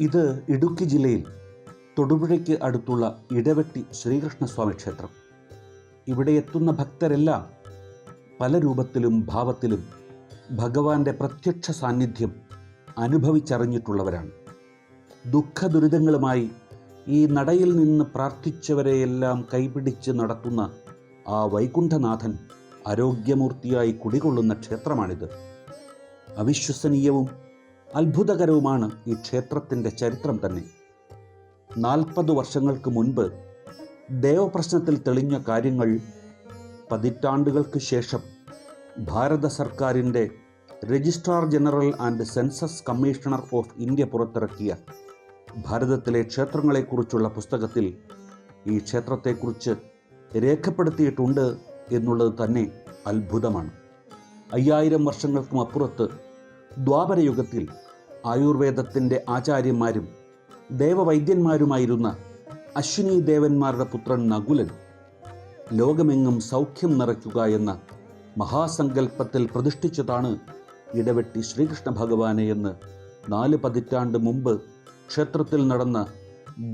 ഇത് ഇടുക്കി ജില്ലയിൽ തൊടുപുഴയ്ക്ക് അടുത്തുള്ള ഇടവെട്ടി ശ്രീകൃഷ്ണസ്വാമി ക്ഷേത്രം. ഇവിടെ എത്തുന്ന ഭക്തരെല്ലാം പല രൂപത്തിലും ഭാവത്തിലും ഭഗവാന്റെ പ്രത്യക്ഷ സാന്നിധ്യം അനുഭവിച്ചറിഞ്ഞിട്ടുള്ളവരാണ്. ദുഃഖദുരിതങ്ങളുമായി ഈ നടയിൽ നിന്ന് പ്രാർത്ഥിച്ചവരെയെല്ലാം കൈപിടിച്ച് നടത്തുന്ന ആ വൈകുണ്ഠനാഥൻ ആരോഗ്യമൂർത്തിയായി കുടികൊള്ളുന്ന ക്ഷേത്രമാണിത്. അവിശ്വസനീയവും അത്ഭുതകരവുമാണ് ഈ ക്ഷേത്രത്തിന്റെ ചരിത്രം തന്നെ. നാൽപ്പത് വർഷങ്ങൾക്ക് മുൻപ് ദേവപ്രശ്നത്തിൽ തെളിഞ്ഞ കാര്യങ്ങൾ പതിറ്റാണ്ടുകൾക്ക് ശേഷം ഭാരത സർക്കാരിന്റെ registrar general and census commissioner of India പുറത്തിറക്കിയ ഭാരതത്തിലെ ക്ഷേത്രങ്ങളെക്കുറിച്ചുള്ള പുസ്തകത്തിൽ ഈ ക്ഷേത്രത്തെക്കുറിച്ച് രേഖപ്പെടുത്തിയിട്ടുണ്ട് എന്നുള്ളത് തന്നെ അത്ഭുതമാണ്. അയ്യായിരം വർഷങ്ങൾക്കും അപ്പുറത്ത് ദ്വാപരയുഗത്തിൽ ആയുർവേദത്തിന്റെ ആചാര്യന്മാരും ദേവവൈദ്യന്മാരുമായിരുന്ന അശ്വിനി ദേവന്മാരുടെ പുത്രൻ നകുലൻ ലോകമെങ്ങും സൗഖ്യം നിറയ്ക്കുക എന്ന മഹാസങ്കല്പത്തിൽ പ്രതിഷ്ഠിച്ചതാണ് ഇടവെട്ടി ശ്രീകൃഷ്ണ ഭഗവാനെ എന്ന് നാല് പതിറ്റാണ്ട് മുമ്പ് ക്ഷേത്രത്തിൽ നടന്ന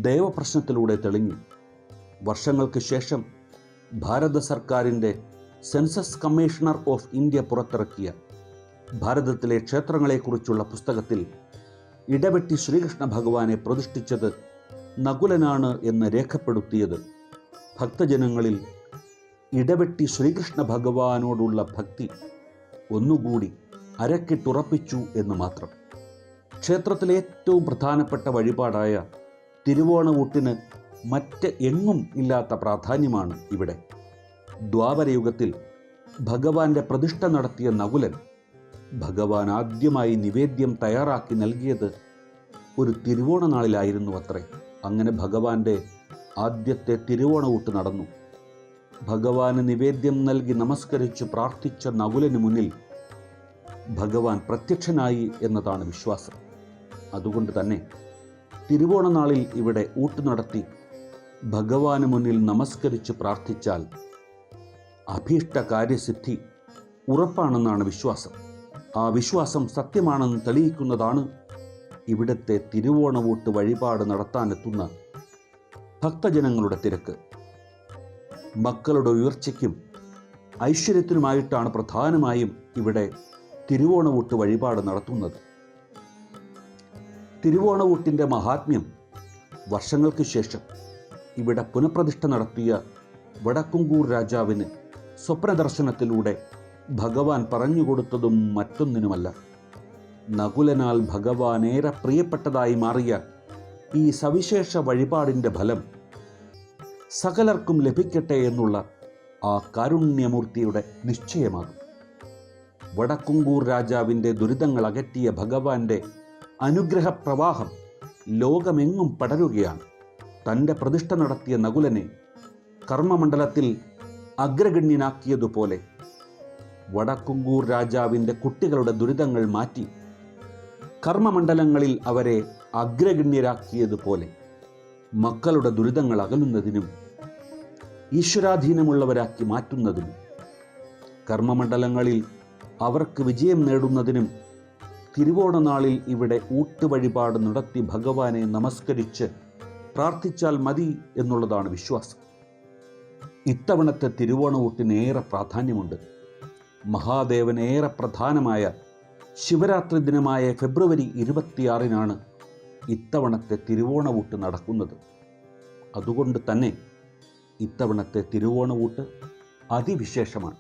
ദേവപ്രശ്നത്തിലൂടെ തെളിഞ്ഞു. വർഷങ്ങൾക്ക് ശേഷം ഭാരത സർക്കാരിന്റെ സെൻസസ് കമ്മീഷണർ ഓഫ് ഇന്ത്യ പുറത്തിറക്കിയ ഭാരതത്തിലെ ക്ഷേത്രങ്ങളെക്കുറിച്ചുള്ള പുസ്തകത്തിൽ ഇടവെട്ടി ശ്രീകൃഷ്ണ ഭഗവാനെ പ്രതിഷ്ഠിച്ചത് നകുലനാണ് എന്ന് രേഖപ്പെടുത്തിയത്. ഭക്തജനങ്ങളിൽ ഇടവെട്ടി ശ്രീകൃഷ്ണ ഭഗവാനോടുള്ള ഭക്തി ഒന്നുകൂടി അരക്കിട്ടുറപ്പിച്ചു എന്ന് മാത്രം. ക്ഷേത്രത്തിലെ ഏറ്റവും പ്രധാനപ്പെട്ട വഴിപാടായ തിരുവോണവൂട്ടിന് മറ്റ് എങ്ങും ഇല്ലാത്ത പ്രാധാന്യമാണ് ഇവിടെ. ദ്വാപരയുഗത്തിൽ ഭഗവാന്റെ പ്രതിഷ്ഠ നടത്തിയ നകുലൻ ഭഗവാൻ ആദ്യമായി നിവേദ്യം തയ്യാറാക്കി നൽകിയത് ഒരു തിരുവോണ നാളിലായിരുന്നു അത്രേ. അങ്ങനെ ഭഗവാന്റെ ആദ്യത്തെ തിരുവോണവൂട്ട് നടന്നു. ഭഗവാന് നിവേദ്യം നൽകി നമസ്കരിച്ച് പ്രാർത്ഥിച്ച നകുലന് മുന്നിൽ ഭഗവാൻ പ്രത്യക്ഷനായി എന്നതാണ് വിശ്വാസം. അതുകൊണ്ട് തന്നെ തിരുവോണ നാളിൽ ഇവിടെ ഊട്ട് നടത്തി ഭഗവാന് മുന്നിൽ നമസ്കരിച്ച് പ്രാർത്ഥിച്ചാൽ അഭീഷ്ട കാര്യസിദ്ധി ഉറപ്പാണെന്നാണ് വിശ്വാസം. ആ വിശ്വാസം സത്യമാണെന്ന് തെളിയിക്കുന്നതാണ് ഇവിടുത്തെ തിരുവോണവൂട്ട് വഴിപാട് നടത്താനെത്തുന്ന ഭക്തജനങ്ങളുടെ തിരക്ക്. മക്കളുടെ ഉയർച്ചയ്ക്കും ഐശ്വര്യത്തിനുമായിട്ടാണ് പ്രധാനമായും ഇവിടെ തിരുവോണവൂട്ട് വഴിപാട് നടത്തുന്നത്. തിരുവോണവൂട്ടിന്റെ മഹാത്മ്യം വർഷങ്ങൾക്ക് ശേഷം ഇവിടെ പുനഃപ്രതിഷ്ഠ നടത്തിയ വടക്കുംകൂർ രാജാവിന് സ്വപ്നദർശനത്തിലൂടെ ഭഗവാൻ പറഞ്ഞുകൊടുത്തതും മറ്റൊന്നിനുമല്ല. നകുലനാൽ ഭഗവാനേറെ പ്രിയപ്പെട്ടതായി മാറിയ ഈ സവിശേഷ വഴിപാടിന്റെ ഫലം സകലർക്കും ലഭിക്കട്ടെ എന്നുള്ള ആ കാരുണ്യമൂർത്തിയുടെ നിശ്ചയമാകും. വടക്കുംകൂർ രാജാവിന്റെ ദുരിതങ്ങൾ അകറ്റിയ ഭഗവാന്റെ അനുഗ്രഹപ്രവാഹം ലോകമെങ്ങും പടരുകയാണ്. തന്റെ പ്രതിഷ്ഠ നടത്തിയ നകുലനെ കർമ്മമണ്ഡലത്തിൽ അഗ്രഗണ്യനാക്കിയതുപോലെ വടക്കുംകൂർ രാജാവിന്റെ കുട്ടികളുടെ ദുരിതങ്ങൾ മാറ്റി കർമ്മമണ്ഡലങ്ങളിൽ അവരെ അഗ്രഗണ്യരാക്കിയതുപോലെ മക്കളുടെ ദുരിതങ്ങൾ അകലുന്നതിനും ഈശ്വരാധീനമുള്ളവരാക്കി മാറ്റുന്നതിനും കർമ്മമണ്ഡലങ്ങളിൽ അവർക്ക് വിജയം നേടുന്നതിനും തിരുവോണനാളിൽ ഇവിടെ ഊട്ടുവഴിപാട് നടത്തി ഭഗവാനെ നമസ്കരിച്ച് പ്രാർത്ഥിച്ചാൽ മതി എന്നുള്ളതാണ് വിശ്വാസം. ഇത്തവണത്തെ തിരുവോണ ഊട്ടിന് ഏറെ പ്രാധാന്യമുണ്ട്. മഹാദേവന് ഏറെ പ്രധാനമായ ശിവരാത്രി ദിനമായ ഫെബ്രുവരി ഇരുപത്തിയാറിനാണ് ഇത്തവണത്തെ തിരുവോണവൂട്ട് നടക്കുന്നത്. അതുകൊണ്ട് തന്നെ ഇത്തവണത്തെ തിരുവോണവൂട്ട് അതിവിശേഷമാണ്.